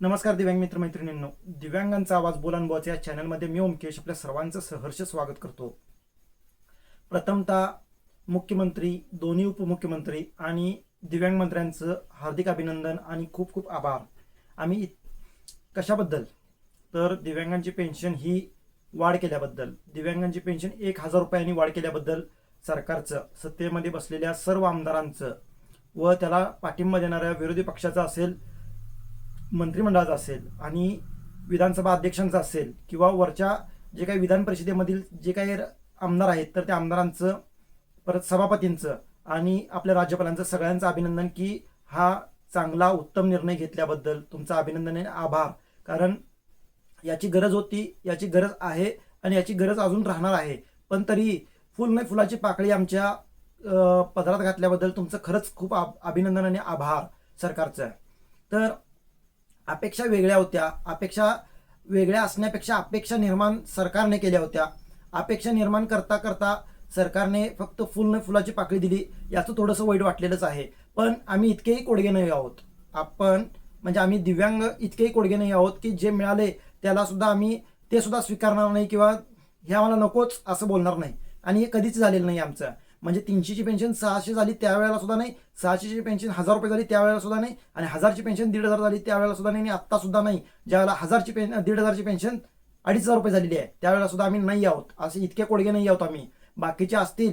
नमस्कार दिव्यांग मित्र मैत्रिणींनो दिव्यांगांचा आवाज बोलान या चॅनलमध्ये मी ओमकेश आपल्या सर्वांचं सहर्ष स्वागत करतो. प्रथमतः मुख्यमंत्री दोन्ही उपमुख्यमंत्री आणि दिव्यांग मंत्र्यांचं हार्दिक अभिनंदन आणि खूप खूप आभार. आम्ही इत- कशाबद्दल? तर दिव्यांगांची पेन्शन ही वाढ केल्याबद्दल. दिव्यांगांची पेन्शन एक हजार रुपयांनी वाढ केल्याबद्दल सरकारचं सत्तेमध्ये बसलेल्या सर्व आमदारांचं व त्याला पाठिंबा देणाऱ्या विरोधी पक्षाचं असेल मंत्रिमंडळाचा असेल आणि विधानसभा अध्यक्षांचा असेल किंवा वरच्या जे काही विधान परिषदेमधील जे काही आमदार आहेत तर त्या आमदारांचं परत सभापतींचं आणि आपल्या राज्यपालांचं सगळ्यांचं अभिनंदन की हा चांगला उत्तम निर्णय घेतल्याबद्दल तुमचं अभिनंदन आणि आभार. कारण याची गरज होती याची गरज आहे आणि याची गरज अजून राहणार आहे. पण तरी फुल नाही फुलाची पाकळी आमच्या पदरात घातल्याबद्दल तुमचं खरंच खूप अभिनंदन आणि आभार सरकारचं. तर अपेक्षा वेगळ्या होत्या. अपेक्षा वेगळ्या असण्यापेक्षा अपेक्षा निर्माण सरकारने केल्या होत्या. अपेक्षा निर्माण करता करता सरकारने फक्त फुल न फुलाची पाकळी दिली. याचं थोडंसं वाईट वाटलेलंच आहे. पण आम्ही इतकेही कोडगे नाही आहोत. आपण म्हणजे आम्ही दिव्यांग इतकेही कोडगे नाही आहोत की जे मिळाले त्याला सुद्धा आम्ही ते सुद्धा स्वीकारणार नाही किंवा हे आम्हाला नकोच असं बोलणार नाही. आणि हे कधीच झालेलं नाही आमचं. म्हणजे तीनशेची पेन्शन सहाशे झाली त्यावेळेला सुद्धा नाही सहाशेची पेन्शन हजार रुपये झाली त्यावेळेला सुद्धा नाही आणि हजारची पेन्शन दीड हजार झाली त्यावेळेला सुद्धा नाही आणि आत्ता सुद्धा नाही ज्यावेळेला हजारची पेन दीड हजारची पेन्शन अडीच हजार रुपये झालेली आहे. त्यावेळेला सुद्धा आम्ही नाही आहोत. असे इतके कोडगे नाही आहोत आम्ही. बाकीचे असतील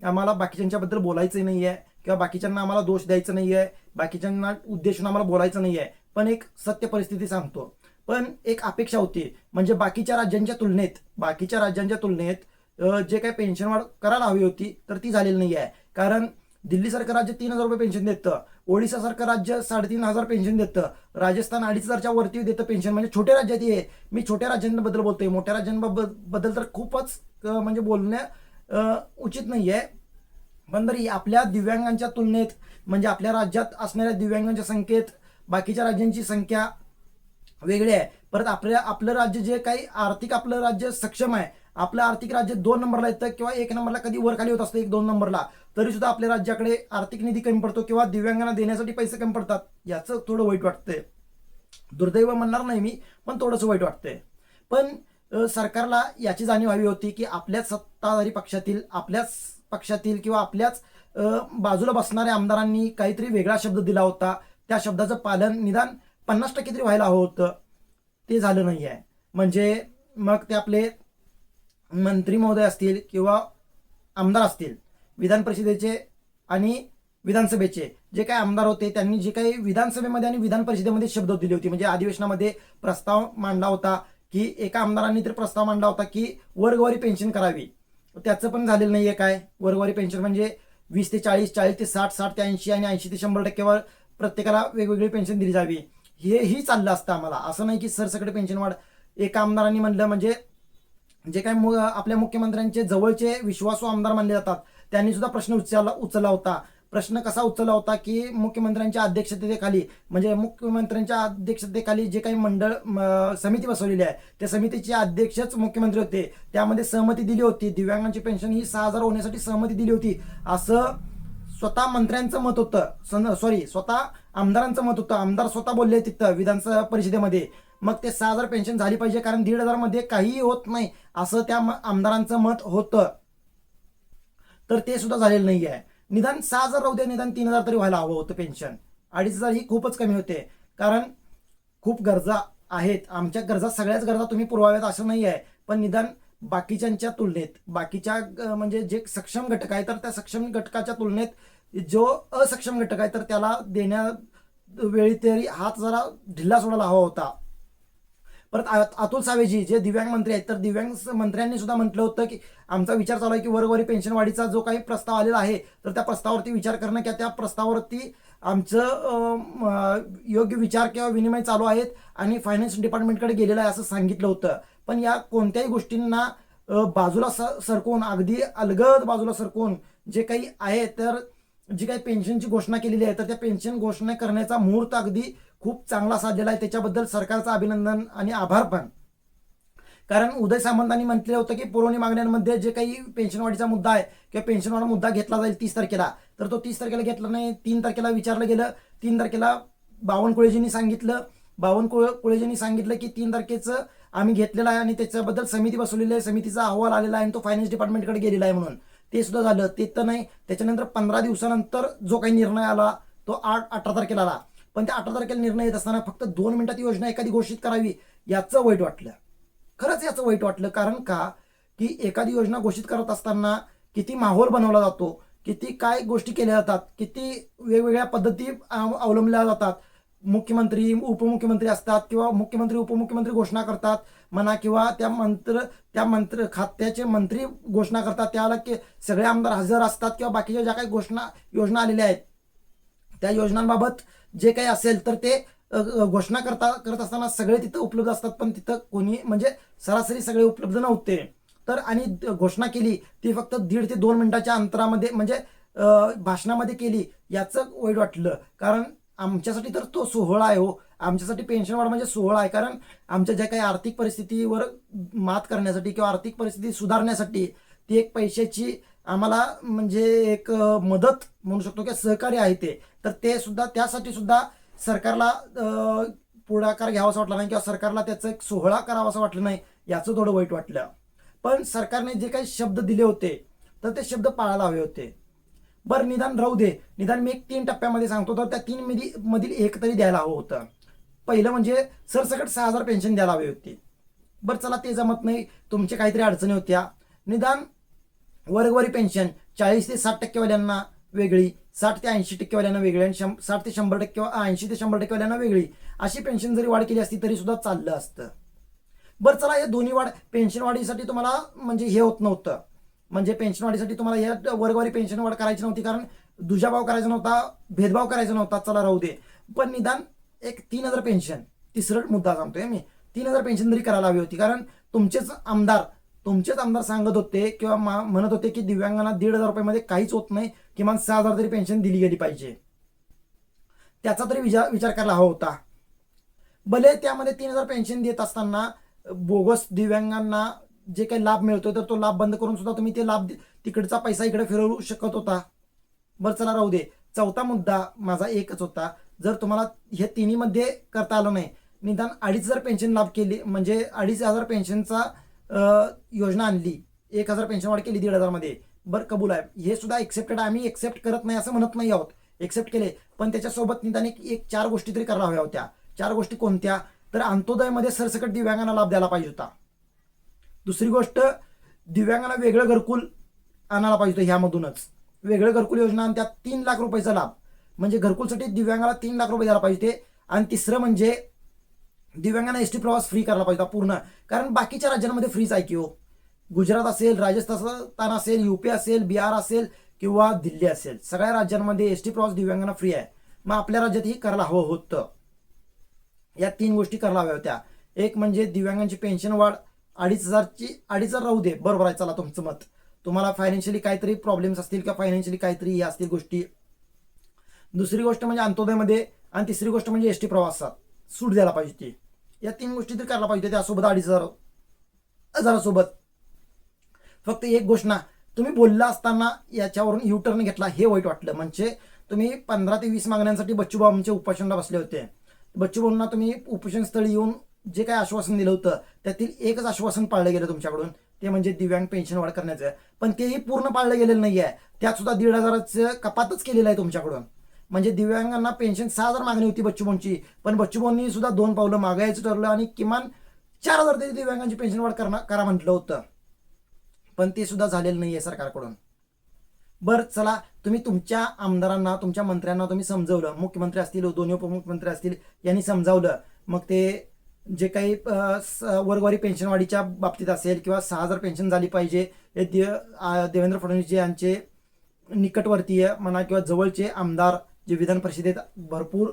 आम्हाला बाकीच्यांच्याबद्दल बोलायचं नाही आहे किंवा बाकीच्यांना आम्हाला दोष द्यायचा नाही आहे बाकीच्यांना उद्देशून आम्हाला बोलायचं नाही आहे पण एक सत्य परिस्थिती सांगतो. पण एक अपेक्षा होती. म्हणजे बाकीच्या राज्यांच्या तुलनेत बाकीच्या राज्यांच्या तुलनेत जे काही पेन्शन वाढ करायला हवी होती तर ती झालेली नाही आहे कारण दिल्ली सरकार राज्य तीन हजार रुपये पेन्शन देतं. ओडिशा सरकार राज्य साडेतीन हजार पेन्शन देतं. राजस्थान अडीच हजारच्या वरती देतं पेन्शन म्हणजे छोट्या राज्यात हे. आहे. मी छोट्या राज्यांबद्दल बोलतोय. मोठ्या राज्यांबद्दल तर खूपच म्हणजे बोलण्या उचित नाही आहे पण तरी आपल्या दिव्यांगांच्या तुलनेत म्हणजे आपल्या राज्यात असणाऱ्या दिव्यांगांच्या संख्येत बाकीच्या राज्यांची संख्या वेगळी आहे. परत आपल्या आपलं राज्य जे काही आर्थिक आपलं राज्य सक्षम आहे आपलं आर्थिक राज्य दोन नंबरला येतं किंवा एक नंबरला कधी वर खाली होत असतं एक दोन नंबरला. तरी सुद्धा आपल्या राज्याकडे आर्थिक निधी कमी पडतो किंवा दिव्यांगांना देण्यासाठी पैसे कमी पडतात याचं थोडं वाईट वाटतंय. दुर्दैव म्हणणार नाही मी पण थोडंसं वाईट वाटतंय. पण सरकारला याची जाणीव हवी होती की आपल्याच सत्ताधारी पक्षातील आपल्याच पक्षातील किंवा आपल्याच बाजूला बसणाऱ्या आमदारांनी काहीतरी वेगळा शब्द दिला होता. त्या शब्दाचं पालन निदान पन्नास टक्के तरी व्हायला हवं होतं. ते झालं नाही आहे म्हणजे मग ते आपले मंत्री महोदय असतील किंवा आमदार असतील विधान परिषदेचे आणि विधानसभेचे जे काही आमदार होते त्यांनी जे काही विधानसभेमध्ये आणि विधान परिषदेमध्ये शब्द दिले होते. म्हणजे अधिवेशनामध्ये प्रस्ताव मांडला होता की एका आमदारांनी तर प्रस्ताव मांडला होता की वर्गवारी पेन्शन करावी. त्याचं पण झालेलं नाही आहे काय? वर्गवारी पेन्शन म्हणजे वीस ते चाळीस चाळीस ते साठ साठ ते ऐंशी आणि ऐंशी ते शंभर टक्केवर प्रत्येकाला वेगवेगळी पेन्शन दिली जावी. हेही चाललं असतं आम्हाला. असं नाही की सरसकट पेन्शन वाढ. एका आमदारांनी म्हणलं म्हणजे जे काही मु- आपल्या मुख्यमंत्र्यांचे जवळचे विश्वासू आमदार मानले जातात त्यांनी सुद्धा प्रश्न उचलला उचलला होता. प्रश्न कसा उचलला होता की मुख्यमंत्र्यांच्या अध्यक्षतेखाली म्हणजे मुख्यमंत्र्यांच्या अध्यक्षतेखाली जे काही मंडळ म, समिती बसवलेली आहे त्या समितीचे अध्यक्षच मुख्यमंत्री होते. त्यामध्ये सहमती दिली होती. दिव्यांगांची पेन्शन ही सहा हजार होण्यासाठी सहमती दिली होती. असं स्वतः मंत्र्यांचं मत होतं. सॉरी स्वतः आमदारांचं मत होतं. आमदार स्वतः बोलले तिथं विधानसभा परिषदेमध्ये. मग ते सहा हजार पेन्शन झाली पाहिजे कारण दीड हजारमध्ये काहीही होत नाही असं त्या म- आमदारांचं मत होतं. तर ते सुद्धा झालेलं नाही आहे निदान सहा हजार राहू दे निदान तीन हजार तरी व्हायला हवं होतं पेन्शन अडीच हजार ही खूपच कमी होते. कारण खूप गरजा आहेत. आमच्या गरजा सगळ्याच गरजा तुम्ही पुरवाव्यात असं नाही आहे पण निदान बाकीच्यांच्या तुलनेत बाकीच्या म्हणजे जे सक्षम घटक आहे तर त्या सक्षम घटकाच्या तुलनेत जो असक्षम घटक आहे तर त्याला देण्या वेळी तरी हात जरा ढिल्ला सोडायला हवा होता. परत अतुल सावेजी जे दिव्यांग मंत्री आहेत तर दिव्यांग स- मंत्र्यांनी सुद्धा म्हटलं होतं की आमचा विचार चालू आहे की वरवरी पेन्शन वाढीचा जो काही प्रस्ताव आलेला आहे तर त्या प्रस्तावावरती विचार करणं किंवा त्या प्रस्तावावरती आमचं योग्य विचार किंवा विनिमय चालू आहेत आणि फायनान्स डिपार्टमेंटकडे गेलेलं आहे असं सांगितलं होतं. पण या कोणत्याही गोष्टींना बाजूला स- सरकवून अगदी अलगद बाजूला सरकवून जे काही आहे तर जी काही पेन्शनची घोषणा केलेली आहे तर त्या पेन्शन घोषणा करण्याचा मुहूर्त अगदी खूप चांगला साधलेला आहे त्याच्याबद्दल सरकारचं अभिनंदन आणि आभार पण. कारण उदय सामंतांनी म्हटलं होतं की पुरवणी मागण्यांमध्ये जे काही पेन्शनवाढीचा मुद्दा आहे किंवा पेन्शनवाढा मुद्दा घेतला जाईल तीस तारखेला तर तो तीस तारखेला घेतला नाही तीन तारखेला विचारलं गेलं. तीन तारखेला बावनकुळेजींनी सांगितलं. बावनकुळे कुळेजींनी सांगितलं की तीन तारखेचं आम्ही घेतलेलं आहे आणि त्याच्याबद्दल समिती बसवलेली आहे. समितीचा अहवाल आलेला आहे आणि तो फायनान्स डिपार्टमेंटकडे गेलेला आहे म्हणून. ते सुद्धा झालं. ते तर नाही. त्याच्यानंतर पंधरा दिवसानंतर जो काही निर्णय आला तो आठ अठरा तारखेला आला. पण त्या अठरा तारखेला निर्णय येत असताना फक्त दोन मिनिटात योजना एखादी घोषित करावी याचं वाईट वाटलं. खरंच याचं वाईट वाटलं कारण का? की एखादी योजना घोषित करत असताना किती माहोल बनवला जातो किती काय गोष्टी केल्या जातात किती वेगवेगळ्या पद्धती अवलंबल्या जातात. मुख्यमंत्री उपमुख्यमंत्री असतात किंवा मुख्यमंत्री उपमुख्यमंत्री घोषणा करतात म्हणा किंवा त्या मंत्र त्या मंत्र खात्याचे मंत्री घोषणा करतात त्याला की सगळे आमदार हजर असतात किंवा बाकीच्या ज्या काही घोषणा योजना आलेल्या आहेत त्या योजनांबाबत जे काही असेल तर ते घोषणा करता करत असताना सगळे तिथं उपलब्ध असतात पण तिथं कोणी म्हणजे सरासरी सगळे उपलब्ध नव्हते. तर आणि घोषणा केली ती फक्त दीड ते दोन मिनिटाच्या अंतरामध्ये म्हणजे भाषणामध्ये केली याचं वाईट वाटलं. कारण आमच्यासाठी तर तो सोहळा आहे हो. आमच्यासाठी पेन्शन वाढ म्हणजे सोहळा आहे. कारण आमच्या ज्या काही आर्थिक परिस्थितीवर मात करण्यासाठी किंवा आर्थिक परिस्थिती सुधारण्यासाठी ती एक पैशाची आम्हाला म्हणजे एक मदत म्हणू शकतो किंवा सहकार्य आहे ते. तर ते सुद्धा त्यासाठी सुद्धा सरकारला पुढाकार घ्यावासा वाटला नाही किंवा सरकारला त्याचं एक सोहळा करावासा वाटलं नाही याचं थोडं वाईट वाटलं. पण सरकारने जे काही शब्द दिले होते तर ते शब्द पाळायला हवे होते. बरं निदान राहू दे. निदान मी एक तीन टप्प्यामध्ये सांगतो तर त्या तीन मधी मधील एक तरी द्यायला हवं होतं. पहिलं म्हणजे सरसकट सहा हजार पेन्शन द्यायला हवी होती. बरं चला ते जमत नाही तुमचे काहीतरी अडचणी होत्या. निदान वर्गवारी पेन्शन चाळीस ते साठ टक्केवाल्यांना वेगळी साठ ते ऐंशी टक्केवाल्यांना वेगळी आणि शं साठ ते शंभर टक्के ऐंशी ते शंभर टक्केवाल्यांना वेगळी. अशी पेन्शन जरी वाढ केली असती तरी सुद्धा चाललं असतं. बरं चला या दोन्ही वाढ पेन्शन वाढीसाठी तुम्हाला म्हणजे हे होत नव्हतं. म्हणजे पेन्शन वाढीसाठी तुम्हाला या वर्गवारी पेन्शन वाढ करायची नव्हती कारण दुजाभाव करायचा नव्हता भेदभाव करायचा नव्हता चला राहू दे. पण निदान एक तीन हजार पेन्शन तिसरं मुद्दा सांगतोय मी. तीन हजार पेन्शन जरी करायला हवी होती कारण तुमचेच आमदार तुमचेच आमदार सांगत होते किंवा मा- म्हणत होते की दिव्यांगांना दीड हजार रुपयामध्ये काहीच होत नाही किमान सहा हजार तरी पेन्शन दिली गेली पाहिजे. त्याचा तरी विचार विचार करायला हवा होता. भले त्यामध्ये तीन हजार पेन्शन देत असताना बोगस दिव्यांगांना जे काही लाभ मिळतोय तर तो लाभ बंद करून सुद्धा तुम्ही ते लाभ तिकडचा पैसा इकडे फिरवू शकत होता. बरं चला राहू दे. चौथा मुद्दा माझा एकच होता. जर तुम्हाला हे तिन्हीमध्ये करता आलं नाही निदान अडीच हजार पेन्शन लाभ केली म्हणजे अडीच हजार पेन्शनचा योजना आणली. एक हजार पेन्शन वाढ केली दीड हजारमध्ये. बरं कबूल आहे. हे सुद्धा एक्सेप्टेड आम्ही एक्सेप्ट करत नाही असं म्हणत नाही आहोत. एक्सेप्ट केले. पण त्याच्यासोबत निदान एक एक चार गोष्टी तरी करायला हव्या होत्या. चार गोष्टी कोणत्या? तर अंत्योदयमध्ये सरसकट दिव्यांगांना लाभ द्यायला पाहिजे होता. दुसरी गोष्ट दिव्यांगांना वेगळं घरकुल आणायला पाहिजे होतं ह्यामधूनच. वेगळं घरकुल योजना आणि त्यात तीन लाख रुपयाचा लाभ. म्हणजे घरकुलसाठी दिव्यांगाला तीन लाख रुपये द्यायला पाहिजे होते. आणि तिसरं म्हणजे दिव्यांगांना एस टी प्रवास फ्री करायला पाहिजे पूर्ण. कारण बाकीच्या राज्यांमध्ये फ्रीच आहे की हो. गुजरात असेल राजस्थान असेल युपी असेल बिहार असेल किंवा दिल्ली असेल सगळ्या राज्यांमध्ये एस टी प्रवास दिव्यांगांना फ्री आहे. मग आपल्या राज्यातही करायला हवं होतं. या तीन गोष्टी करायला हव्या होत्या. एक म्हणजे दिव्यांगांची पेन्शन वाढ अडीच हजारची अडीच हजार राहू दे. बरोबर आहे चला तुमचं मत. तुम्हाला फायनान्शियली काहीतरी प्रॉब्लेम्स असतील किंवा फायनान्शियली काहीतरी हे असतील गोष्टी. दुसरी गोष्ट म्हणजे अंत्योदयमध्ये आणि तिसरी गोष्ट म्हणजे एस टी प्रवासात. सूट द्यायला पाहिजे ती. या तीन गोष्टी तर करायला पाहिजे त्यासोबत अडीच हजार हजारासोबत. फक्त एक घोषणा तुम्ही बोलला असताना याच्यावरून यू टर्न घेतला हे वाईट वाटलं. म्हणजे तुम्ही पंधरा ते वीस मागण्यांसाठी बच्चूभाऊ आमचे उपोषणला बसले होते. बच्चूभाऊंना तुम्ही उपोषण स्थळी येऊन जे काही आश्वासन दिलं होतं त्यातील एकच आश्वासन पाळलं गेलं तुमच्याकडून. ते म्हणजे दिव्यांग पेन्शन वाढ करण्याचं. पण तेही पूर्ण पाळलं गेलेलं नाही आहे त्यात सुद्धा दीड हजाराचं कपातच केलेलं आहे तुमच्याकडून. म्हणजे दिव्यांगांना पेन्शन सहा हजार मागणी होती बच्चूभाऊंची पण बच्चूभाऊंनी सुद्धा दोन पावलं मागायचं ठरलं आणि किमान चार हजार तरी दिव्यांगांची पेन्शन वाढ करणार करा म्हटलं होतं. पण ते सुद्धा झालेलं नाही आहे सरकारकडून. बरं चला तुम्ही तुमच्या आमदारांना तुमच्या मंत्र्यांना तुम्ही समजवलं. मुख्यमंत्री असतील दोन्ही उपमुख्यमंत्री असतील यांनी समजावलं. मग ते जे काही वर्गवारी पेन्शनवाढीच्या बाबतीत असेल किंवा सहा हजार पेन्शन झाली पाहिजे हे देवेंद्र फडणवीस यांचे निकटवर्तीय म्हणा किंवा जवळचे आमदार जे विधान परिषदेत भरपूर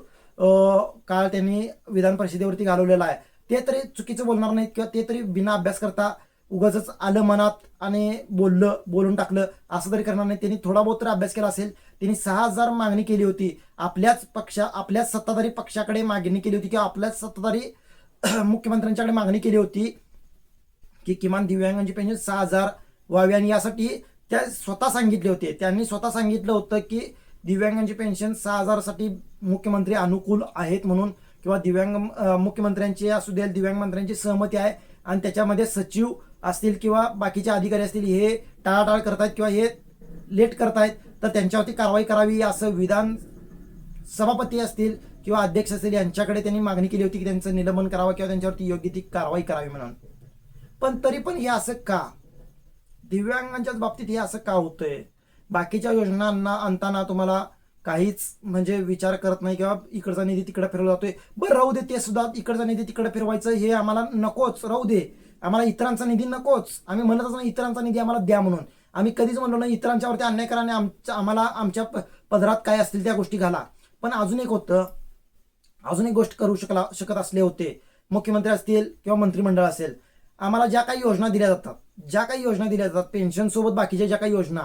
काळ त्यांनी विधान परिषदेवरती घालवलेला आहे. ते तरी चुकीचं बोलणार नाहीत किंवा ते तरी बिना अभ्यास करता उगाच आलं मनात आणि बोललं बोलून टाकलं असं तरी करणार नाही त्यांनी थोडा बहुत तरी अभ्यास केला असेल. त्यांनी सहा हजार मागणी केली होती. आपल्याच पक्षा आपल्याच सत्ताधारी पक्षाकडे मागणी केली होती किंवा आपल्याच सत्ताधारी मुख्यमंत्र्यांच्याकडे मागणी केली होती की किमान दिव्यांगांची पेन्शन सहा हजार व्हावी. आणि यासाठी त्या स्वतः सांगितले होते. त्यांनी स्वतः सांगितलं होतं की दिव्यांगांची पेन्शन सहा हजारसाठी मुख्यमंत्री अनुकूल आहेत म्हणून किंवा दिव्यांग मुख्यमंत्र्यांची असू दे दिव्यांग मंत्र्यांची सहमती आहे आणि त्याच्यामध्ये सचिव असतील किंवा बाकीचे अधिकारी असतील हे टाळाटाळ करतायत किंवा हे लेट करतायत तर त्यांच्यावरती कारवाई करावी असं विधान सभापती असतील किंवा अध्यक्ष असतील यांच्याकडे त्यांनी मागणी केली होती की त्यांचं निलंबन करावं किंवा त्यांच्यावरती योग्य ती कारवाई करावी म्हणून. पण तरी पण हे असं का? दिव्यांगांच्याच बाबतीत हे असं का होतंय? बाकीच्या योजनांना आणताना तुम्हाला काहीच म्हणजे विचार करत नाही किंवा इकडचा निधी तिकडे फिरवला जातोय. बरं राहू दे ते सुद्धा इकडचा निधी तिकडे फिरवायचं हे आम्हाला नकोच राहू दे. आम्हाला इतरांचा निधी नकोच. आम्ही म्हणतच नाही इतरांचा निधी आम्हाला द्या म्हणून. आम्ही कधीच म्हणलो नाही इतरांच्यावरती अन्याय करा आणि आमच्या आम्हाला आमच्या पदरात काय असतील त्या गोष्टी घाला. पण अजून एक होतं अजून एक गोष्ट करू शकला शकत असले होते. मुख्यमंत्री असतील किंवा मंत्रिमंडळ असेल आम्हाला ज्या काही योजना दिल्या जातात ज्या काही योजना दिल्या जातात पेन्शन सोबत बाकीच्या ज्या काही योजना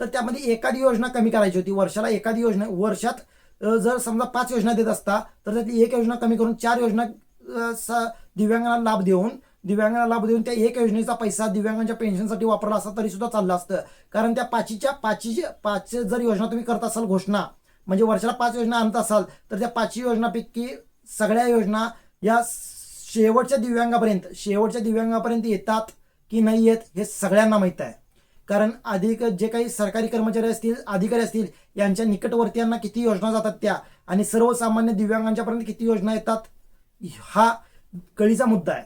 तर त्यामध्ये एखादी योजना कमी करायची होती. वर्षाला एखादी योजना वर्षात जर समजा पाच योजना देत असता तर त्यातली एक योजना कमी करून चार योजना अ, दिव्यांगांना लाभ देऊन दिव्यांगांना लाभ देऊन त्या एक योजनेचा पैसा दिव्यांगांच्या पेन्शनसाठी वापरला असता तरी सुद्धा चाललं असतं. कारण त्या पाचीच्या पाचीचे पाच जर योजना तुम्ही करत असाल घोषणा म्हणजे वर्षाला पाच योजना आणत असाल तर त्या पाचही योजनापैकी सगळ्या योजना या शेवटच्या दिव्यांगापर्यंत शेवटच्या दिव्यांगापर्यंत येतात की नाही येत हे सगळ्यांना माहीत आहे. कारण अधिक जे काही सरकारी कर्मचारी असतील अधिकारी असतील यांच्या निकटवर्तीयांना किती योजना जातात त्या? आणि सर्वसामान्य दिव्यांगांच्यापर्यंत किती योजना येतात? हा कळीचा मुद्दा आहे.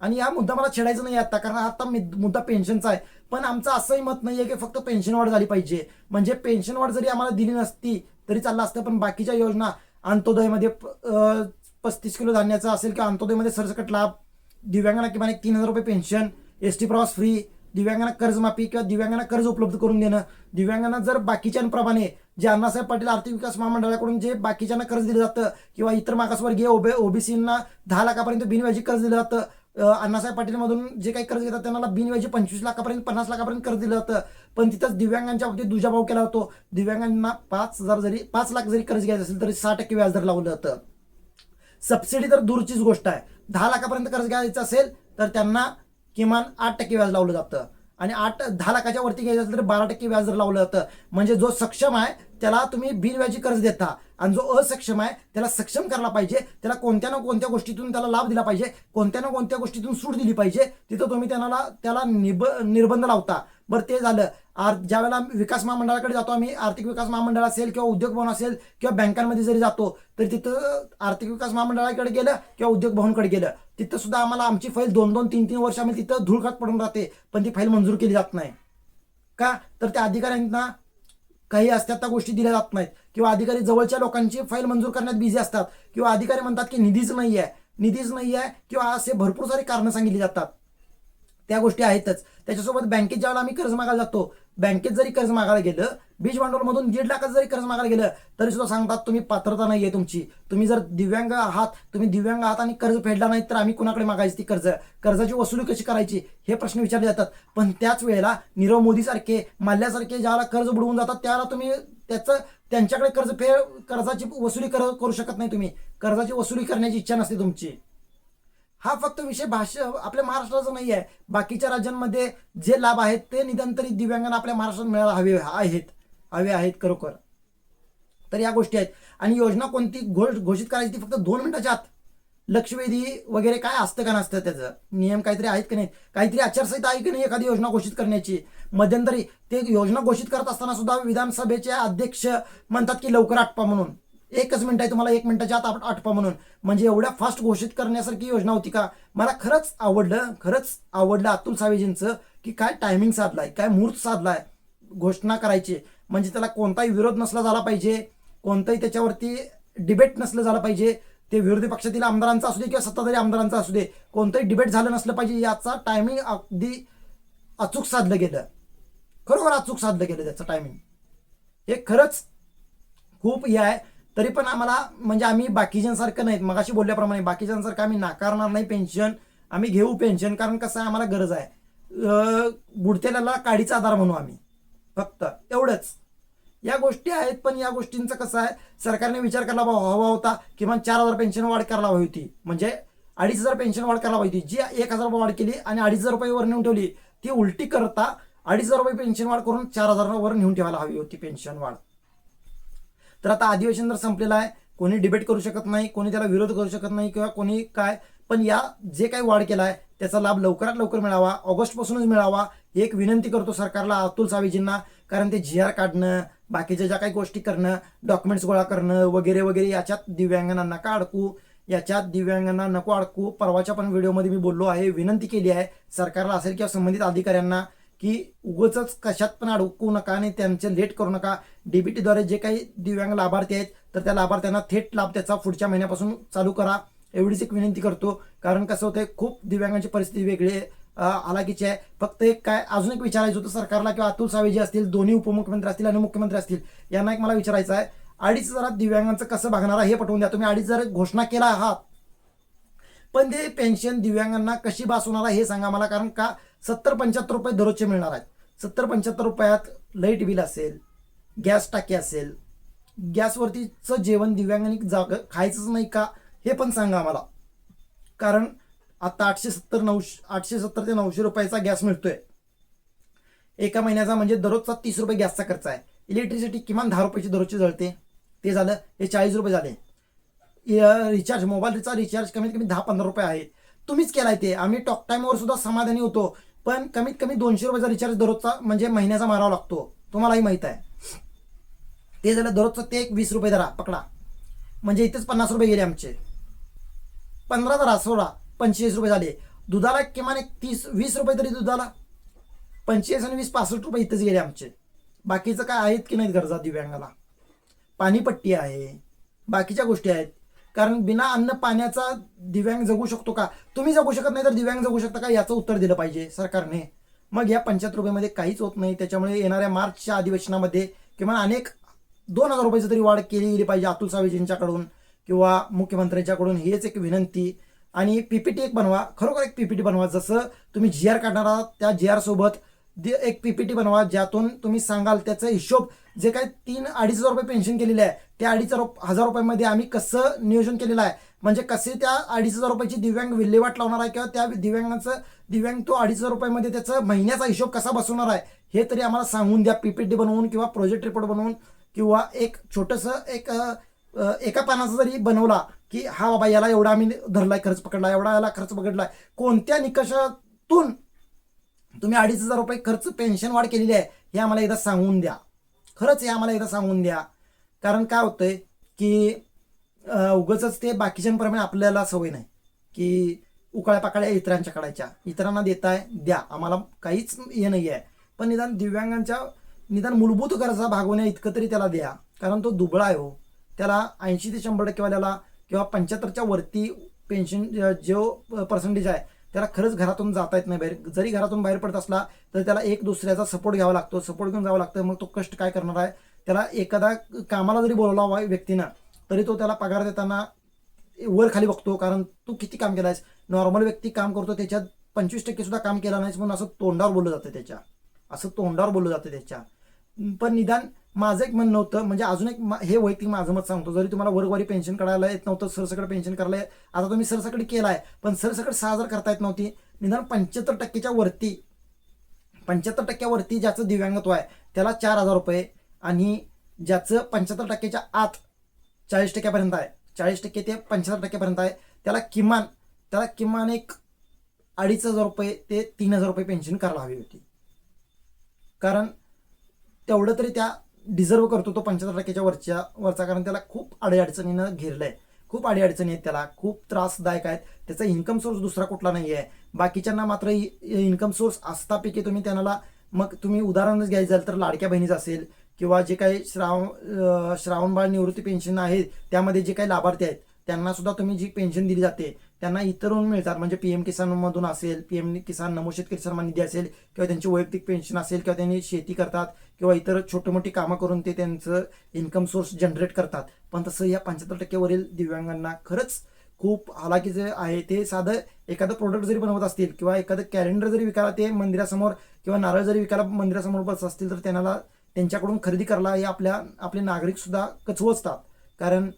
आणि हा मुद्दा मला छेडायचा नाही आता कारण आता मुद्दा पेन्शनचा आहे. पण आमचं असंही मत नाही आहे की फक्त पेन्शन वाढ झाली पाहिजे. म्हणजे पेन्शन वाढ जरी आम्हाला दिली नसती तरी चाललं असतं पण बाकीच्या योजना अंत्योदयमध्ये प- पस्तीस किलो धान्याचा असेल किंवा अंत्योदयमध्ये सरसकट लाभ दिव्यांगांना किमान एक तीन हजार रुपये पेन्शन एस टी प्रवास फ्री दिव्यांगांना कर्जमाफी किंवा दिव्यांगांना कर्ज उपलब्ध करून देणं दिव्यांगांना जर बाकीच्यांप्रमाणे जे अण्णासाहेब पाटील आर्थिक विकास महामंडळाकडून जे बाकीच्यांना कर्ज दिलं जातं किंवा इतर मागासवर्गीय ओबे ओबीसींना दहा लाखापर्यंत बिनव्याजी कर्ज दिलं जातं अण्णासाहेब पाटीलमधून जे काही कर्ज घेतात त्यांना बिनव्याजी पंचवीस लाखापर्यंत पन्नास लाखापर्यंत कर्ज दिलं जातं. पण तिथंच दिव्यांगांच्या बाबतीत दुजाभाव केला होतो दिव्यांगांना पाच हजार जरी पाच लाख जरी कर्ज घ्यायचं असेल तरी सहा टक्के व्याजदर लावलं जातं. सबसिडी तर दूरचीच गोष्ट आहे. दहा लाखापर्यंत कर्ज घ्यायचं असेल तर त्यांना किमान आठ टक्के व्याज लावलं जातं. आणि आठ दहा लाखाच्या वरती घ्यायचं असेल तर बारा टक्के व्याज जर लावलं जातं. म्हणजे जो सक्षम आहे त्याला तुम्ही बिनव्याजी कर्ज देता. आणि जो असक्षम आहे त्याला सक्षम करायला पाहिजे. त्याला कोणत्या ना कोणत्या गोष्टीतून त्याला लाभ दिला पाहिजे. कोणत्या ना कोणत्या गोष्टीतून सूट दिली पाहिजे. तिथं तुम्ही त्यांना त्याला निब निर्बंध लावता. बरं ते झालं. आर ज्यावेळेला विकास महामंडळाकडे जातो आम्ही आर्थिक विकास महामंडळ असेल किंवा उद्योग भवन असेल किंवा बँकांमध्ये जरी जातो तर तिथं आर्थिक विकास महामंडळाकडे गेलं किंवा उद्योग भवनकडे गेलं तिथं सुद्धा आम्हाला आमची फाईल दोन दोन तीन तीन वर्ष आम्ही तिथं धुळखात पडून राहते. पण ती फाईल मंजूर केली जात नाही. का? तर त्या अधिकाऱ्यांना काही असतात त्या गोष्टी दिल्या जात नाहीत. किंवा अधिकारी जवळच्या लोकांची फाईल मंजूर करण्यात बिझी असतात. किंवा अधिकारी म्हणतात की निधीच नाही आहे निधीच नाही आहे किंवा असे भरपूर सारे कारणं सांगितली जातात. त्या गोष्टी आहेतच. त्याच्यासोबत बँकेत ज्यावेळेला आम्ही कर्ज मागायला जातो बँकेत जरी कर्ज मागायला गेलं बीज भांडवलमधून दीड लाखाचं जरी कर्ज मागायला गेलं तरी सुद्धा सांगतात तुम्ही पात्रता नाही आहे तुमची. तुम्ही जर दिव्यांग आहात तुम्ही दिव्यांग आहात आणि कर्ज फेडला नाही तर आम्ही कुणाकडे मागायची ती कर्ज? कर्जाची वसुली कशी करायची? हे प्रश्न विचारले जातात. पण त्याच वेळेला नीरव मोदीसारखे माल्ल्यासारखे ज्याला कर्ज बुडवून जातात त्याला तुम्ही त्याचं त्यांच्याकडे कर्ज फे कर्जाची वसुली कर करू शकत नाही तुम्ही. कर्जाची वसुली करण्याची इच्छा नसते तुमची. हा फक्त विषय भाष्य आपल्या महाराष्ट्राचा नाही आहे बाकीच्या राज्यांमध्ये जे लाभ आहेत ते निदान तरी दिव्यांगांना आपल्या महाराष्ट्रात मिळायला हवे आहेत. हवे आहेत खरोखर. तर या गोष्टी आहेत. आणि योजना कोणती घोष घोषित करायची ती फक्त दोन मिनिटाच्या आत. लक्षवेधी वगैरे काय असतं का नसतं त्याचं? नियम काहीतरी आहेत की नाही? काहीतरी आचारसंहिता आहे की नाही एखादी योजना घोषित करण्याची? मध्यंतरी ते योजना घोषित करत असताना सुद्धा विधानसभेचे अध्यक्ष म्हणतात की लवकर आटपा म्हणून. एकच मिनिट आहे तुम्हाला एक मिनिटाच्या आत आपण आठवा म्हणून. म्हणजे एवढ्या फास्ट घोषित करण्यासारखी योजना होती का? मला खरंच आवडलं खरंच आवडलं अतुल सावेजींचं की काय टायमिंग साधलाय काय मुहूर्त साधलाय घोषणा करायची. म्हणजे त्याला कोणताही विरोध नसला झाला पाहिजे कोणताही त्याच्यावरती डिबेट नसलं झालं पाहिजे. ते विरोधी पक्षातील आमदारांचा असू दे किंवा सत्ताधारी आमदारांचा असू दे कोणतंही डिबेट झालं नसलं पाहिजे याचा टायमिंग अगदी अचूक साधलं गेलं. खरोखर अचूक साधलं गेलं त्याचं टायमिंग हे खरंच खूप हे आहे. तरी पण आम्हाला म्हणजे आम्ही बाकीच्यांसारखं नाहीत. मगाशी बोलल्याप्रमाणे बाकीच्यांसारखं आम्ही नाकारणार नाही पेन्शन आम्ही घेऊ पेन्शन कारण कसं आहे आम्हाला गरज आहे. अं, बुडतेल्याला काडीचा आधार म्हणू आम्ही. फक्त. एवढंच. या गोष्टी आहेत पण या गोष्टींचं कसं आहे सरकारने विचार करायला हवा हवा होता. किमान चार हजार पेन्शन वाढ करायला हवी होती. म्हणजे अडीच हजार पेन्शन वाढ करायला हवी होती. जी एक हजार रुपये वाढ केली आणि अडीच हजार रुपये वर नेऊन ठेवली ती उलटी करता अडीच हजार रुपये पेन्शन वाढ करून चार हजार वर नेऊन ठेवायला हवी होती पेन्शन वाढ. तर आता अधिवेशन जर संपलेलं आहे कोणी डिबेट करू शकत नाही कोणी त्याला विरोध करू शकत नाही किंवा कोणी काय पण या जे काही वाढ केला आहे त्याचा लाभ लवकरात लवकर मिळावा ऑगस्टपासूनच मिळावा एक विनंती करतो सरकारला अतुल सावेजींना कारण ते जी आर काढणं बाकीच्या ज्या काही गोष्टी करणं डॉक्युमेंट्स गोळा करणं वगैरे वगैरे याच्यात दिव्यांगांना नका अडकू याच्यात दिव्यांगांना नको अडकू परवाच्या पण व्हिडिओमध्ये मी बोललो आहे विनंती केली आहे सरकारला असेल किंवा संबंधित अधिकाऱ्यांना की उगच कशात पण अडकू नका आणि त्यांचे लेट करू नका. डीबीटीद्वारे जे काही दिव्यांग लाभार्थी आहेत तर त्या लाभार्थ्यांना थेट लाभ त्याचा पुढच्या महिन्यापासून चालू करा. एवढीच एक विनंती करतो. कारण कसं होतंय खूप दिव्यांगांची परिस्थिती वेगळी आहे आलाकीची आहे. फक्त एक काय अजून एक विचारायचं होतं सरकारला किंवा अतुल सावेजी असतील दोन्ही उपमुख्यमंत्री असतील आणि मुख्यमंत्री असतील यांना एक मला विचारायचं आहे. अडीच हजारात दिव्यांगांचं कसं बघणार आहे हे पटवून द्या. तुम्ही अडीच हजार घोषणा केला आहात पण ते पेन्शन दिव्यांगांना कशी बासवणार आहे हे सांगा मला कारण का सत्तर पंच्याहत्तर रुपये दररोजचे मिळणार आहेत. सत्तर पंच्याहत्तर रुपयात लाइट बिल असेल गॅस टाकी असेल गॅसवरतीचं जेवण दिव्यांगांनी जाग खायचंच नाही का? हे पण सांगा आम्हाला कारण आता आठशे सत्तर नऊशे आठशे सत्तर ते नऊशे रुपयाचा गॅस मिळतोय. एका महिन्याचा म्हणजे दररोजचा तीस रुपये गॅसचा खर्च आहे. इलेक्ट्रिसिटी किमान दहा रुपयाची दररोजची जळते. ते झालं हे चाळीस रुपये झाले. रिचार्ज मोबाईलचा रिचार्ज कमीत कमी दहा पंधरा रुपये आहे तुम्हीच केलाय ते. आम्ही टॉक टाईमवर सुद्धा समाधानी होतो. पण कमीत कमी दोनशे रुपयाचा रिचार्ज दररोजचा म्हणजे महिन्याचा मारावा लागतो. तुम्हालाही माहीत आहे. ते झालं दररोजचं ते एक वीस रुपये धरा पकडा. म्हणजे इथेच पन्नास रुपये गेले आमचे. पंधरा धरा सोळा पंचेचाळीस रुपये झाले. दुधाला किमान एक तीस वीस रुपये तरी दुधाला. पंचेचाळीस आणि वीस पासष्ट रुपये इथेच गेले आमचे. बाकीचं काय आहेत की नाहीत गरजा दिव्यांगाला. पाणीपट्टी आहे. बाकीच्या गोष्टी आहेत. कारण बिना अन्न पाण्याचा दिव्यांग जगू शकतो का? तुम्ही जगू शकत नाही तर दिव्यांग जगू शकता का? याचं उत्तर दिलं पाहिजे सरकारने. मग या पंच्याहत्तर रुपयामध्ये काहीच होत नाही. त्याच्यामुळे येणाऱ्या मार्चच्या अधिवेशनामध्ये किमान अनेक दोन हजार रुपयाची तरी वाढ केली गेली पाहिजे अतुल सावेजींच्याकडून किंवा मुख्यमंत्र्यांच्याकडून. हेच एक विनंती. आणि पीपीटी एक बनवा. खरोखर एक पीपीटी बनवा. जसं तुम्ही जी आर काढणार आहात त्या जी आर सोबत एक पीपीटी बनवा ज्यातून तुम्ही सांगाल त्याचा हिशोब जे काही तीन अडीच हजार रुपये पेन्शन केलेले आहे त्या अडीच हजार- रुपयामध्ये आम्ही कसं नियोजन केलेलं आहे? म्हणजे कसे त्या अडीच हजार रुपयाची दिव्यांग विल्हेवाट लावणार आहे किंवा त्या दिव्यांगाचं दिव्यांग तो अडीच हजार रुपयामध्ये त्याचा महिन्याचा हिशोब कसा बसवणार आहे हे तरी आम्हाला सांगून द्या पीपीटी बनवून किंवा प्रोजेक्ट रिपोर्ट बनवून किंवा एक छोटंसं एक एका पानाचा जरी बनवला की हा बाबा याला एवढा आम्ही धरलाय खर्च पकडला एवढा याला खर्च पकडलाय कोणत्या निकषातून तुम्ही अडीच हजार रुपये खर्च पेन्शन वाढ केलेली आहे हे आम्हाला एकदा सांगून द्या. खरंच हे आम्हाला एकदा सांगून द्या. कारण काय होतंय की उगच ते बाकीच्यांप्रमाणे आपल्याला सवय नाही. की उकाळ्या पाकळ्या इतरांच्या काढायच्या. इतरांना देताय द्या. आम्हाला काहीच हे नाही आहे पण निदान दिव्यांगांच्या निदान मूलभूत गरजा भागवण्या इतकं तरी त्याला द्या. कारण तो दुबळा आहे हो. त्याला ऐंशी ते शंभर टक्केवाल्याला किंवा पंच्याहत्तरच्या वरती पेन्शन जो पर्सेंटेज आहे त्याला खरंच घरातून जाता येत नाही बाहेर. जरी घरातून बाहेर पडत असला तर त्याला एक दुसऱ्याचा सपोर्ट घ्यावा लागतो. सपोर्ट घेऊन जावं लागतं. मग तो कष्ट काय करणार आहे? त्याला एखादा कामाला जरी बोलवला वा- व्यक्तीनं तरी तो त्याला पगार देताना वर खाली बघतो. कारण तू किती काम केलायस? नॉर्मल व्यक्ती काम करतो त्याच्यात पंचवीस टक्के सुद्धा काम केलं नाहीस म्हणून असं तोंडावर बोललं जातं त्याच्या. असं तोंडावर बोललं जातं त्याच्या. पण निदान माझं एक म्हणणं होतं म्हणजे अजून एक हे वैयक्तिक माझं मत सांगतो. जरी तुम्हाला वर्गवारी पेन्शन काढायला येत नव्हतं सरसकट पेन्शन करायला आता तुम्ही सरसकट केलाय पण सरसकट सहा हजार करता येत नव्हती. निदान पंच्याहत्तर टक्केच्या वरती पंच्याहत्तर टक्क्यावरती ज्याचं दिव्यांगत्व आहे त्याला चार हजार रुपये आणि ज्याचं पंच्याहत्तर टक्क्याच्या आत चाळीस टक्क्यापर्यंत आहे. चाळीस टक्के ते पंच्याहत्तर टक्क्यापर्यंत आहे. त्याला किमान त्याला किमान एक अडीच हजार रुपये ते तीन हजार रुपये पेन्शन करायला हवी होती. कारण तेवढं तरी त्या डिझर्व करतो तो पंच्याहत्तर टक्क्याच्या वरच्या वरचा कारण त्याला खूप अडीअडचणीनं घेरलं आहे खूप अडीअडचणी आहेत त्याला खूप त्रासदायक आहेत. त्याचा इन्कम सोर्स दुसरा कुठला नाही आहे बाकीच्यांना मात्र इन्कम सोर्स असतापैकी तुम्ही त्यांना मग तुम्ही उदाहरणच घ्यायचं झालं तर लाडक्या बहिणीचं असेल किंवा जे काही श्रावण श्रावणबाळ निवृत्ती पेन्शन आहेत त्यामध्ये जे काही लाभार्थी आहेत त्यांना सुद्धा तुम्ही जी पेन्शन दिली जाते त्यांना इतरहून मिळतात. म्हणजे पी एम किसानमधून असेल पी एम किसान नमो शेतकरी सन्मान निधी असेल किंवा त्यांची वैयक्तिक पेन्शन असेल किंवा त्यांनी शेती करतात किंवा इतर छोटी मोठी कामं करून ते त्यांचं इन्कम सोर्स जनरेट करतात. पण तसं या पंच्याहत्तर टक्केवरील दिव्यांगांना खरंच खूप हालाकी जे आहे ते साधं एखादं प्रोडक्ट जरी बनवत असतील किंवा एखादं कॅलेंडर जरी विकायला ते मंदिरासमोर किंवा नारळ जरी विकायला मंदिरासमोर बसत असतील तर त्यांना त्यांच्याकडून खरेदी करायला हे आपल्या आपले नागरिक सुद्धा कचवचतात कारण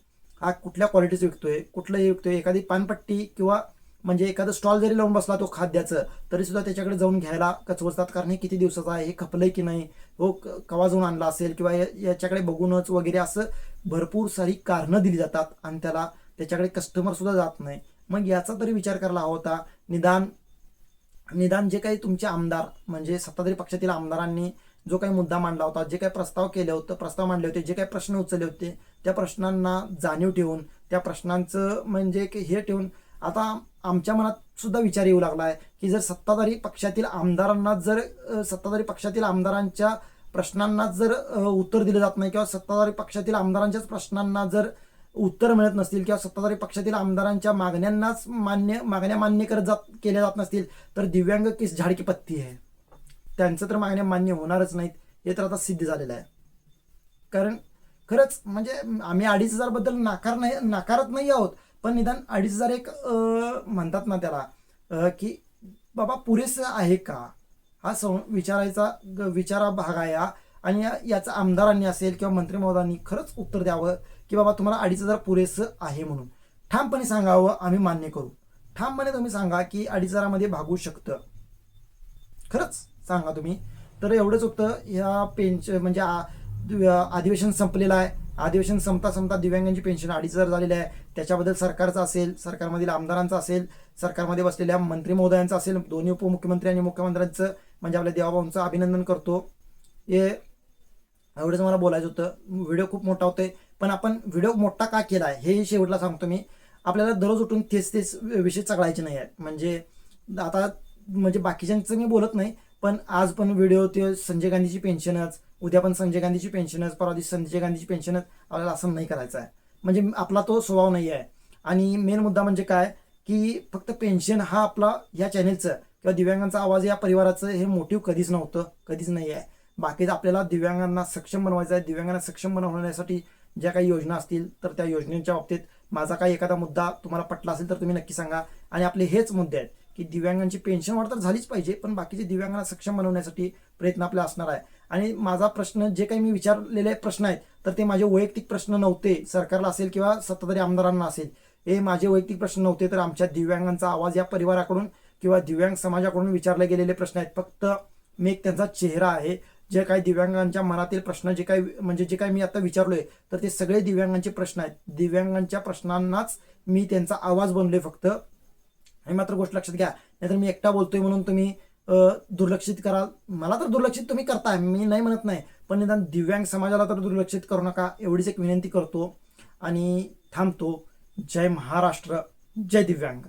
हा कुठल्या क्वालिटीचं विकतोय कुठलंही विकतोय एखादी पानपट्टी किंवा म्हणजे एखादं स्टॉल जरी लावून बसला तो खाद्याचं तरी सुद्धा त्याच्याकडे जाऊन घ्यायला कचवचतात कारण हे किती दिवसाचं आहे? हे खपलंय की नाही? हो क- कवा जाऊन आणला असेल? किंवा याच्याकडे बघूनच वगैरे असं भरपूर सारी कारणं दिली जातात आणि त्याला त्याच्याकडे कस्टमर सुद्धा जात नाही. मग याचा तरी विचार करायला हवा होता. निदान निदान जे काही तुमचे आमदार म्हणजे सत्ताधारी पक्षातील आमदारांनी जो काही मुद्दा मांडला होता जे काही प्रस्ताव केले होते प्रस्ताव मांडले होते जे काही प्रश्न उचलले होते त्या प्रश्नांना जाणीव ठेवून त्या प्रश्नांचं म्हणजे की हे ठेवून आता आमच्या मनात सुद्धा विचार येऊ लागला आहे की जर सत्ताधारी पक्षातील आमदारांना जर सत्ताधारी पक्षातील आमदारांच्या प्रश्नांना जर उत्तर दिलं जात नाही किंवा सत्ताधारी पक्षातील आमदारांच्याच प्रश्नांना जर उत्तर मिळत नसतील किंवा सत्ताधारी पक्षातील आमदारांच्या मागण्यांनाच मान्य मागण्या मान्य करत जात केल्या जात नसतील तर दिव्यांग किस झाडकी पत्ती आहे? त्यांचं तर मागण्या मान्य होणारच नाहीत हे तर आता सिद्ध झालेलं आहे. कारण खरंच म्हणजे आम्ही अडीच हजारबद्दल नाकार नाही नाकारत नाही आहोत पण निदान अडीच हजार एक म्हणतात ना त्याला की बाबा पुरेसं आहे का? हा सं विचारायचा ग- विचारा भाग आहे हा. आणि या- याचा आमदारांनी असेल किंवा मंत्री महोदयांनी खरंच उत्तर द्यावं की बाबा तुम्हाला अडीच हजार पुरेसं आहे म्हणून. ठामपणे सांगावं आम्ही मान्य करू. ठामपणे तुम्ही सांगा की अडीच हजारामध्ये भागू शकतं. खरंच सांगा तुम्ही. तर एवढंच होतं या पेन्श म्हणजे आ- अधिवेशन संपलेलं आहे. अधिवेशन संपता संपता दिव्यांगांची पेन्शन अडीच हजार झालेली आहे. त्याच्याबद्दल सरकारचं असेल सरकारमधील आमदारांचं असेल सरकारमध्ये बसलेल्या मंत्री महोदयांचं असेल दोन्ही उपमुख्यमंत्री आणि मुख्यमंत्र्यांचं म्हणजे आपल्या देवाभाऊंचं अभिनंदन करतो. हे एवढंच मला बोलायचं होतं. व्हिडिओ खूप मोठा होतोय. पण आपण व्हिडिओ मोठा का केला आहे? हे शेवटला सांगतो मी. आपल्याला दररोज उठून तेच तेच विषय चकळायचे नाही आहेत. म्हणजे आता म्हणजे बाकीच्यांचं मी बोलत नाही पण आज पण व्हिडिओ ते संजय गांधीची पेन्शनच उद्या पण संजय गांधीची पेन्शनच परवा दिवशी संजय गांधीची पेन्शनच आपल्याला असं नाही करायचं आहे. म्हणजे आपला तो स्वभाव नाही आहे. आणि मेन मुद्दा म्हणजे काय की फक्त पेन्शन हा आपला या चॅनेलचं किंवा दिव्यांगांचा आवाज या परिवाराचं हे मोटिव्ह कधीच नव्हतं कधीच नाही आहे. बाकी आपल्याला दिव्यांगांना सक्षम बनवायचं आहे दिव्यांगांना सक्षम बनवण्यासाठी ज्या काही योजना असतील तर त्या योजनेच्या बाबतीत माझा काही एखादा मुद्दा तुम्हाला पटला असेल तर तुम्ही नक्की सांगा. आणि आपले हेच मुद्दे आहेत की दिव्यांगांची पेन्शन वाढ तर झालीच पाहिजे पण बाकीचे दिव्यांगांना सक्षम बनवण्यासाठी प्रयत्न आपला असणार आहे. आणि माझा प्रश्न जे काही मी विचारलेले प्रश्न आहेत तर ते माझे वैयक्तिक प्रश्न नव्हते. सरकारला असेल किंवा सत्ताधारी आमदारांना असेल हे माझे वैयक्तिक प्रश्न नव्हते. तर आमच्या दिव्यांगांचा आवाज या परिवाराकडून किंवा दिव्यांग समाजाकडून विचारले गेलेले प्रश्न आहेत. फक्त मी एक त्यांचा चेहरा आहे. जे काही दिव्यांगांच्या मनातील प्रश्न जे काही म्हणजे जे काही मी आता विचारलोय तर ते सगळे दिव्यांगांचे प्रश्न आहेत. दिव्यांगांच्या प्रश्नांनाच मी त्यांचा आवाज बनलोय फक्त. हे मात्र गोष्ट लक्षात घ्या. नाहीतर मी एकटा बोलतोय म्हणून तुम्ही दुर्लक्षित कराल. मला तर दुर्लक्षित तुम्ही करताय. मी नाही म्हणत नाही. पण निदान दिव्यांग समाजाला तर दुर्लक्षित करू नका. एवढीच एक विनंती करतो. आणि थांबतो. जय महाराष्ट्र. जय दिव्यांग.